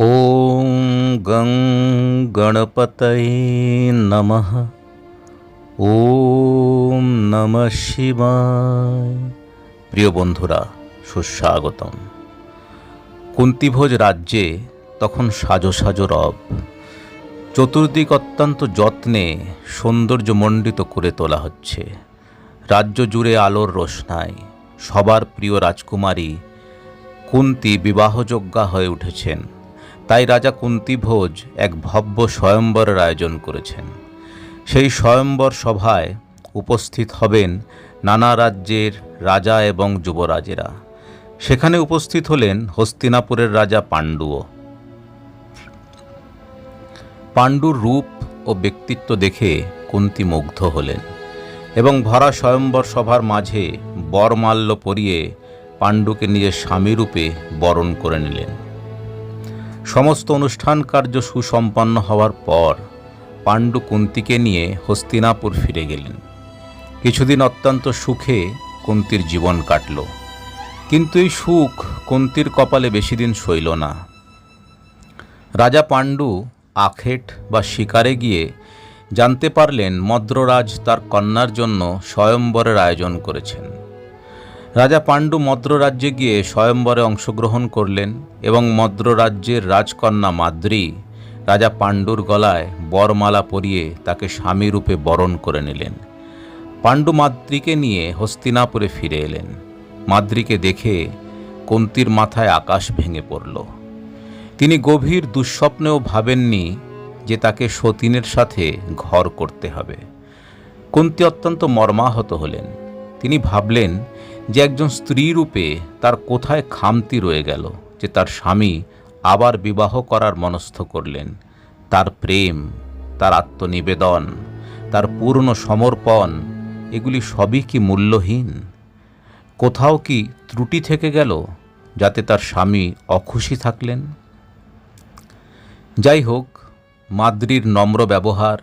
ॐ गं गणपतये नमः ওম নমঃ শিবায় প্রিয় বন্ধুরা সুস্বাগতম কুন্তিভোজ রাজ্যে তখন সাজো সাজো রব চতুর্দিক অত্যন্ত যত্নে সৌন্দর্যমণ্ডিত করে তোলা হচ্ছে রাজ্য জুড়ে আলোর রোশনায় সবার প্রিয় রাজকুমারী কুন্তি বিবাহযোগ্যা হয়ে উঠেছেন তাই রাজা কুন্তিভোজ এক ভব্য স্বয়ম্বরের আয়োজন করেছেন। সেই স্বয়ম্বর সভায় উপস্থিত হবেন নানা রাজ্যের রাজা এবং যুবরাজেরা। সেখানে উপস্থিত হলেন হস্তিনাপুরের রাজা পাণ্ডুও। পাণ্ডুর রূপ ও ব্যক্তিত্ব দেখে কুন্তি মুগ্ধ হলেন এবং ভরা স্বয়ম্বর সভার মাঝে বরমাল্য পরিয়ে পাণ্ডুকে নিজের স্বামীরূপে বরণ করে নিলেন। সমস্ত অনুষ্ঠান কার্য সুসম্পন্ন হওয়ার পর পাণ্ডু কুন্তিকে নিয়ে হস্তিনাপুর ফিরে গেলেন। কিছুদিন অত্যন্ত সুখে কুন্তির জীবন কাটল। কিন্তু এই সুখ কুন্তির কপালে বেশি দিন সইল না। রাজা পাণ্ডু আখেট বা শিকারে গিয়ে জানতে পারলেন মদ্ররাজ তার কন্যার জন্য স্বয়ম্বরের আয়োজন করেছেন। রাজা পাণ্ডু মদ্র রাজ্যে গিয়ে স্বয়ম্বরে অংশগ্রহণ করলেন এবং মদ্র রাজ্যের রাজকন্যা মাদ্রি রাজা পাণ্ডুর গলায় বরমালা পরিয়ে তাকে স্বামীরূপে বরণ করে নিলেন। পাণ্ডু মাদ্রিকে নিয়ে হস্তিনাপুরে ফিরে এলেন। মাদ্রিকে দেখে কুন্তির মাথায় আকাশ ভেঙে পড়ল। তিনি গভীর দুঃস্বপ্নেও ভাবেননি যে তাকে সতীনের সাথে ঘর করতে হবে। কুন্তি অত্যন্ত মর্মাহত হলেন। তিনি ভাবলেন যে একজন স্ত্রী রূপে তার কোথায় খামতি রয়ে গেল যে তার স্বামী আবার বিবাহ করার মনস্থ করলেন। তার প্রেম, তার আত্মনিবেদন, তার পূর্ণ সমর্পণ, এগুলি সবই কি মূল্যহীন? কোথাও কি ত্রুটি থেকে গেল যাতে তার স্বামী অখুশি থাকলেন? যাই হোক, মাদ্রির নম্র ব্যবহার,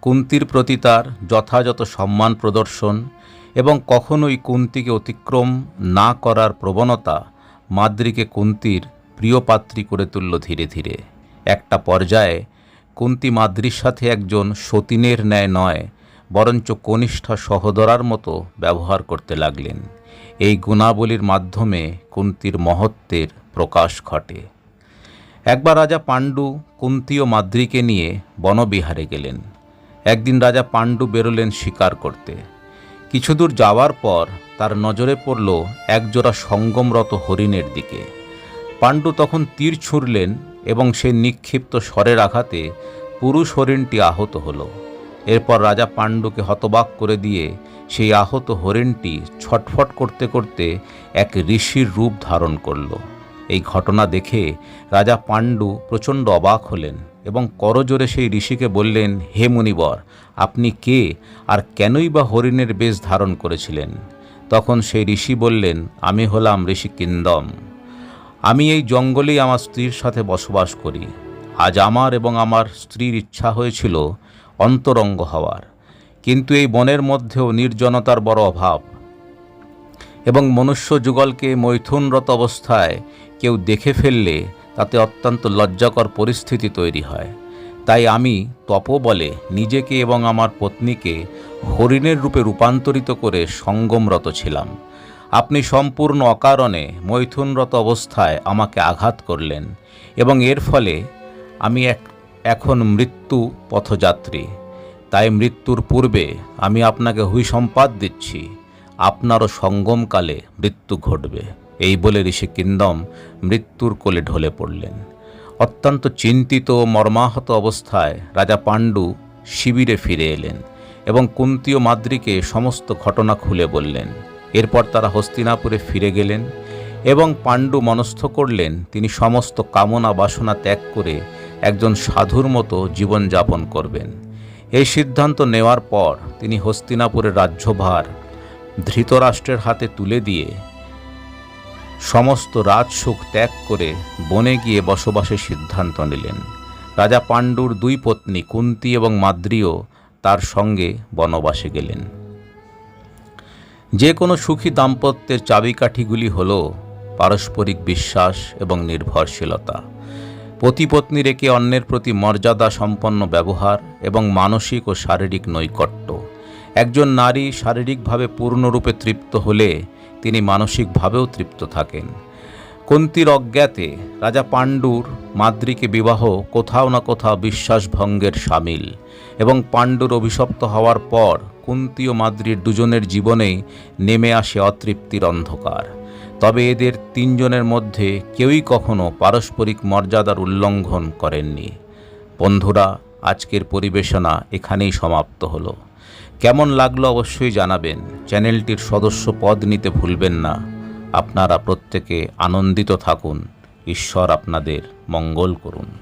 কুন্তির প্রতি তার যথাযথ সম্মান প্রদর্শন এবং কখনোই কুন্তিকে অতিক্রম না করার প্রবণতা মাদ্রিকে কুন্তির প্রিয় পাত্রী করে তুলল ধীরে ধীরে। একটা পর্যায়ে কুন্তি মাদ্রির সাথে একজন সতীনের ন্যায় নয়, বরঞ্চ কনিষ্ঠা সহদরার মতো ব্যবহার করতে লাগলেন। এই গুণাবলীর মাধ্যমে কুন্তির মহত্বের প্রকাশ ঘটে। একবার রাজা পাণ্ডু কুন্তি ও মাদ্রিকে নিয়ে বনবিহারে গেলেন। একদিন রাজা পাণ্ডু বেরোলেন শিকার করতে। কিছুদূর যাওয়ার পর তার নজরে পড়ল একজোড়া সঙ্গমরত হরিণের দিকে। পাণ্ডু তখন তীর ছুঁড়লেন এবং সেই নিক্ষিপ্ত স্বরের আঘাতে পুরুষ হরিণটি আহত হলো। এরপর রাজা পাণ্ডুকে হতবাক করে দিয়ে সেই আহত হরিণটি ছটফট করতে করতে এক ঋষির রূপ ধারণ করল। এই ঘটনা দেখে রাজা পাণ্ডু প্রচণ্ড অবাক হলেন। এবং করজোরে সেই ঋষিকে বললেন, হে মুনিবর, আপনি কে আর কেনই বা হরিণের বেশ ধারণ করেছিলেন? তখন সেই ঋষি বললেন, আমি হলাম ঋষি কিন্দম আমি এই জঙ্গলেই আমার স্ত্রীর সাথে বসবাস করি। আজ আমার এবং আমার স্ত্রীর ইচ্ছা হয়েছিল অন্তরঙ্গ হওয়ার। কিন্তু এই বনের মধ্যেও নির্জনতার বড় অভাব। এবং মনুষ্য যুগলকে মৈথুনরত অবস্থায় কেউ দেখে ফেললে তাতে অত্যন্ত লজ্জাকর পরিস্থিতি তৈরি হয়। তাই আমি তপবলে নিজেকে এবং আমার পত্নীকে হরিণের রূপে রূপান্তরিত করে সঙ্গমরত ছিলাম। আপনি সম্পূর্ণ অকারণে মৈথুনরত অবস্থায় আমাকে আঘাত করলেন এবং এর ফলে আমি এক, এখন মৃত্যু পথযাত্রী। তাই মৃত্যুর পূর্বে আমি আপনাকে হুইসম্পাদ দিচ্ছি। আপনারও সঙ্গমকালে মৃত্যু ঘটবে। এই বলে ঋষি কিন্দম মৃত্যুর কোলে ঢলে পড়লেন। অত্যন্ত চিন্তিত ও মর্মাহত অবস্থায় রাজা পাণ্ডু শিবিরে ফিরে এলেন এবং কুন্তি ও মাদ্রিকে সমস্ত ঘটনা খুলে বললেন। এরপর তারা হস্তিনাপুরে ফিরে গেলেন এবং পাণ্ডু মনস্থ করলেন তিনি সমস্ত কামনা বাসনা ত্যাগ করে একজন সাধুর মতো জীবনযাপন করবেন। এই সিদ্ধান্ত নেওয়ার পর তিনি হস্তিনাপুরের রাজ্যভার ধৃতরাষ্ট্রের হাতে তুলে দিয়ে সমস্ত রাজসুখ ত্যাগ করে বনে গিয়ে বসবাসের সিদ্ধান্ত নিলেন। রাজা পাণ্ডুর দুই পত্নী কুন্তি এবং মাদ্রিও তার সঙ্গে বনবাসে গেলেন। যে কোনো সুখী দাম্পত্যের চাবিকাঠিগুলি হল পারস্পরিক বিশ্বাস এবং নির্ভরশীলতা। পতিপত্নীর একে অন্যের প্রতি মর্যাদা সম্পন্ন ব্যবহার এবং মানসিক ও শারীরিক নৈকট্য। একজন নারী শারীরিকভাবে পূর্ণরূপে তৃপ্ত হলে তিনি মানসিকভাবেও তৃপ্ত থাকেন। কুন্তির অজ্ঞাতে রাজা পাণ্ডুর মাদ্রিকে বিবাহ কোথাও না কোথাও বিশ্বাসভঙ্গের সামিল এবং পাণ্ডুর অভিশপ্ত হওয়ার পর কুন্তি ও মাদ্রির দুজনের জীবনেই নেমে আসে অতৃপ্তির অন্ধকার। তবে এদের তিনজনের মধ্যে কেউই কখনো পারস্পরিক মর্যাদার উল্লঙ্ঘন করেননি। বন্ধুরা, আজকের পরিবেশনা এখানেই সমাপ্ত হলো। কেমন লাগল অবশ্যই জানাবেন। চ্যানেলটির সদস্য পদ নিতে ভুলবেন না। আপনারা প্রত্যেকে আনন্দিত থাকুন। ঈশ্বর আপনাদের মঙ্গল করুন।